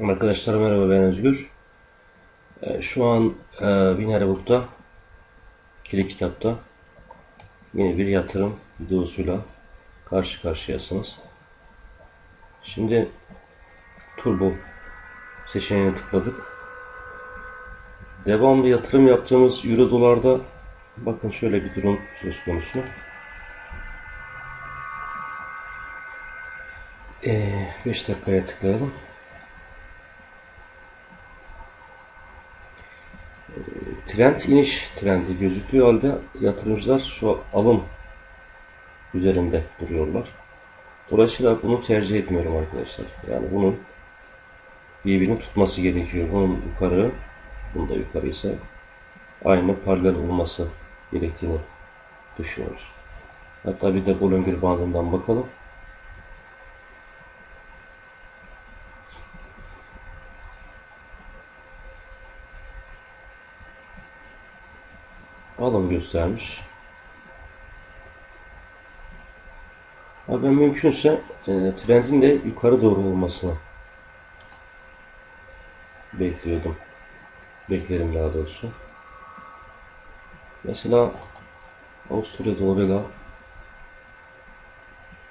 Arkadaşlar merhaba ben Özgür. Ee, Şu an e, Binary Kilit Kitap'ta yeni bir yatırım videosuyla karşı karşıyasınız. Şimdi Turbo seçeneğine tıkladık. Devamlı yatırım yaptığımız Euro dolarda bakın şöyle bir durum söz konusu. 5 dakikaya tıklayalım. Trend iniş trendi gözüktüğü halde yatırımcılar şu alım üzerinde duruyorlar. Dolayısıyla bunu tercih etmiyorum arkadaşlar. Yani bunun birbirini tutması gerekiyor. Bunun yukarı, bunun da yukarı ise aynı paralel olması gerektiğini düşünüyoruz. Hatta bir de Bollinger bandından bakalım. Alım göstermiş. Abi ben mümkünse e, trendin de yukarı doğru olmasını bekliyordum. Beklerim daha doğrusu. Mesela Avusturya dolarıyla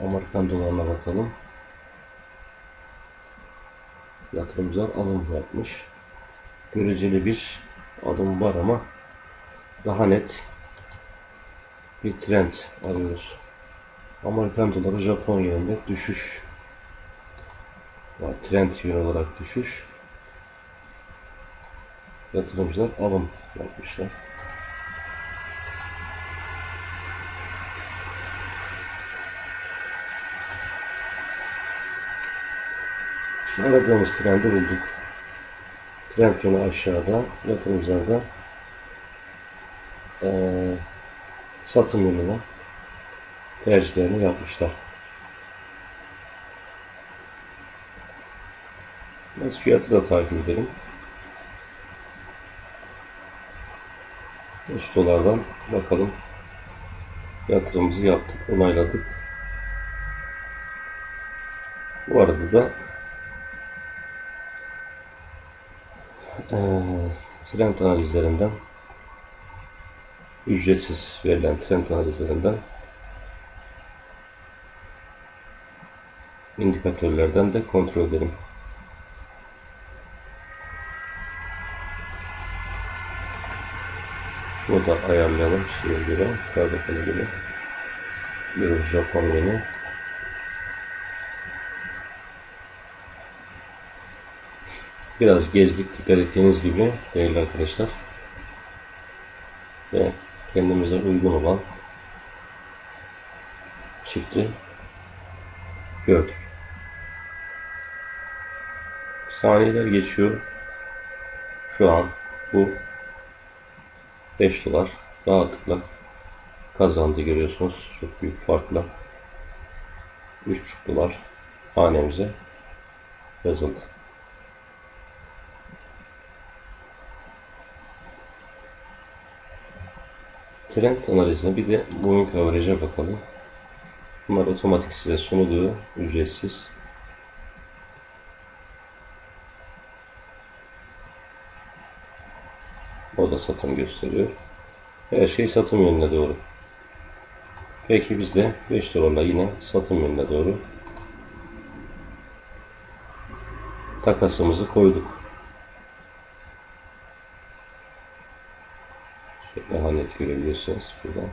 Amerikan dolarına bakalım. Yatırımcılar alım yapmış. Göreceli bir adım var ama daha net bir trend arıyoruz. Amerikan doları Japon yönünde düşüş var. Trend yön olarak düşüş. Yatırımcılar alım yapmışlar. Şu aradığımız trendi bulduk. Trend yönü aşağıda, yatırımcılar da e, satım yönüne tercihlerini yapmışlar. Biz fiyatı da takip edelim. 5 dolardan bakalım. Yatırımımızı yaptık, onayladık. Bu arada da e, trend analizlerinden ücretsiz verilen trend analizlerinden indikatörlerden de kontrol edelim. Şunu da ayarlayalım şeye göre, kağıdakına göre. Bir Japon yeni. Biraz gezdik dikkat ettiğiniz gibi değerli arkadaşlar. Ve kendimize uygun olan çifti gördük. Saniyeler geçiyor. Şu an bu 5 dolar rahatlıkla kazandı görüyorsunuz. Çok büyük farkla 3,5 dolar hanemize yazıldı. Trend analizine bir de moving average'e bakalım. Bunlar otomatik size sunuluyor. Ücretsiz. O da satım gösteriyor. Her şey satım yönüne doğru. Peki biz de 5 dolarla yine satım yönüne doğru takasımızı koyduk. Net görebilirsiniz buradan.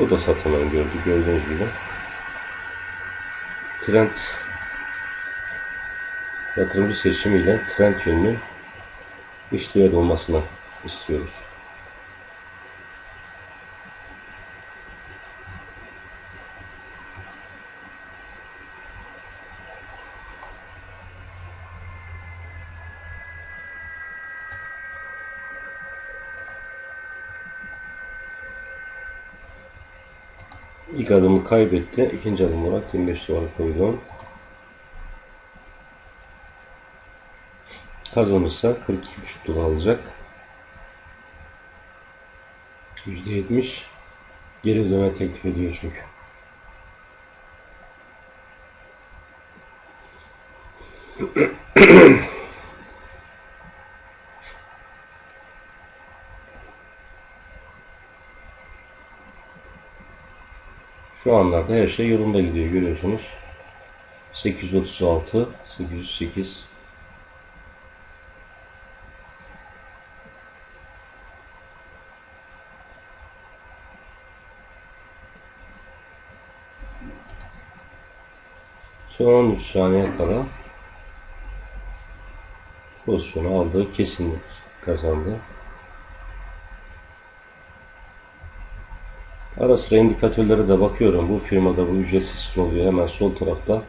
O da satımını gördü gördüğünüz gibi. Trend yatırımcı seçimiyle trend yönünü işleyen olmasını istiyoruz. İlk adımı kaybetti. İkinci adım olarak 25 dolar koydum. Kazanırsa 42,5 dolar alacak. %70 geri ödeme teklif ediyor çünkü. Şu anlarda her şey yolunda gidiyor görüyorsunuz. 836, 808 Son 13 saniye kala pozisyonu aldığı kesinlik kazandı. Ara sıra indikatörlere de bakıyorum. Bu firmada bu ücretsiz sunuluyor. Hemen sol tarafta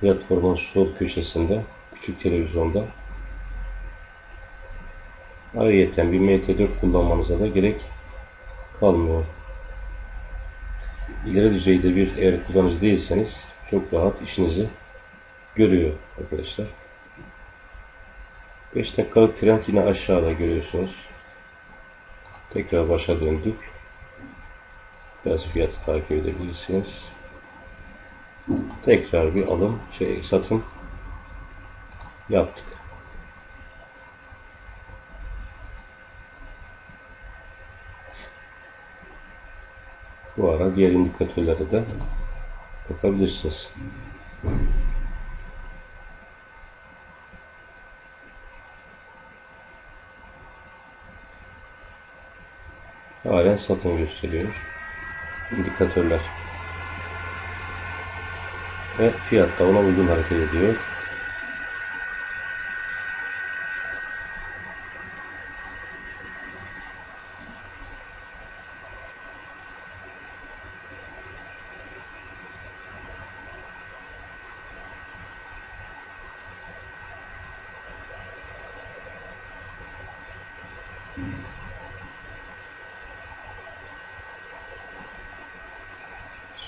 platformun sol köşesinde küçük televizyonda. Ayrıca bir MT4 kullanmanıza da gerek kalmıyor. İleri düzeyde bir eğer kullanıcı değilseniz çok rahat işinizi görüyor arkadaşlar. 5 dakikalık trend yine aşağıda görüyorsunuz. Tekrar başa döndük. Biraz fiyatı takip edebilirsiniz. Tekrar bir alım, şey satım yaptık. Bu ara diğer indikatörlere de bakabilirsiniz. Halen satım gösteriyor. İndikatörler. Ve fiyat da ona uygun hareket ediyor.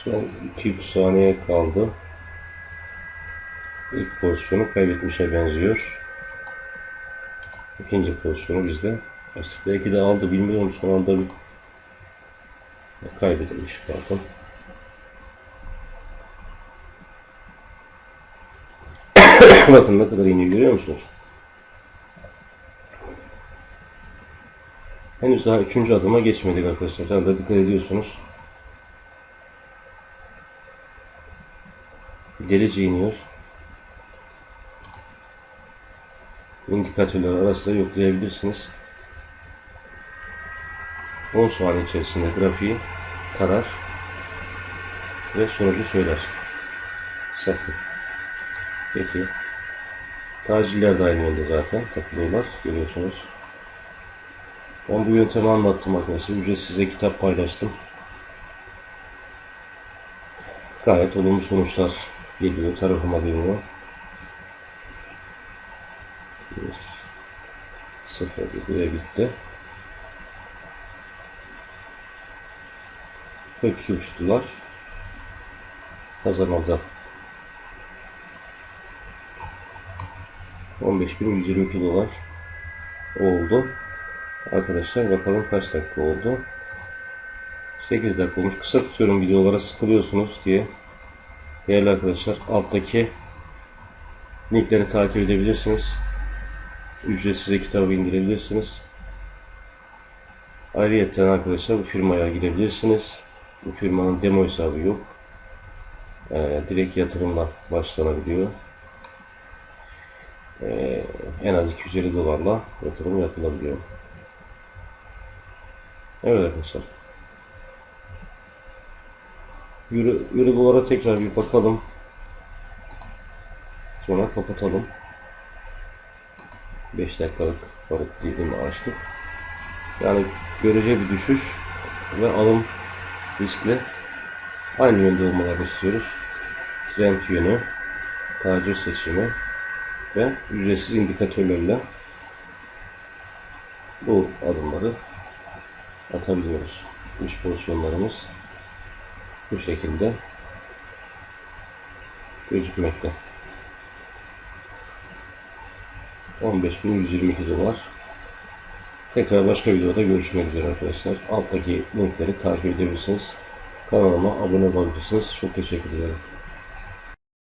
Son 2-3 saniye kaldı. İlk pozisyonu kaybetmişe benziyor. İkinci pozisyonu bizde. Belki de aldı bilmiyorum. Son anda bir kaybedilmiş pardon. Bakın ne kadar iniyor görüyor musunuz? Henüz daha üçüncü adıma geçmedik arkadaşlar. Herhalde dikkat ediyorsunuz. Delice iniyor. İndikatörler arasında yoklayabilirsiniz. 10 saniye içerisinde grafiği tarar ve sonucu söyler. Satın. Peki. Taciller de aynı yönde zaten takılıyorlar. Görüyorsunuz. Ben bu yöntemi anlattım arkadaşlar. Ücretsiz kitap paylaştım. Gayet olumlu sonuçlar geliyor. Tarafıma geliyor. Bir, sıfır buraya bitti. 42 uçtular. Kazanıldı. 15.122 dolar oldu. Arkadaşlar bakalım kaç dakika oldu. 8 dakika olmuş. Kısa tutuyorum videolara sıkılıyorsunuz diye. Değerli arkadaşlar alttaki linkleri takip edebilirsiniz. Ücretsiz kitabı indirebilirsiniz. Ayrıca arkadaşlar bu firmaya girebilirsiniz. Bu firmanın demo hesabı yok. Ee, direkt yatırımla başlanabiliyor. Ee, en az 250 dolarla yatırım yapılabiliyor. Evet arkadaşlar. Euro, Euro dolara tekrar bir bakalım. Sonra kapatalım. 5 dakikalık barut dilimi açtık. Yani görece bir düşüş ve alım riskli aynı yönde olmalarını istiyoruz. Trend yönü, tacir seçimi ve ücretsiz indikatörlerle bu adımları atabiliyoruz. İş pozisyonlarımız bu şekilde gözükmekte. 15.122 dolar. Tekrar başka videoda görüşmek üzere arkadaşlar. Alttaki linkleri takip edebilirsiniz. Kanalıma abone olabilirsiniz. Çok teşekkür ederim.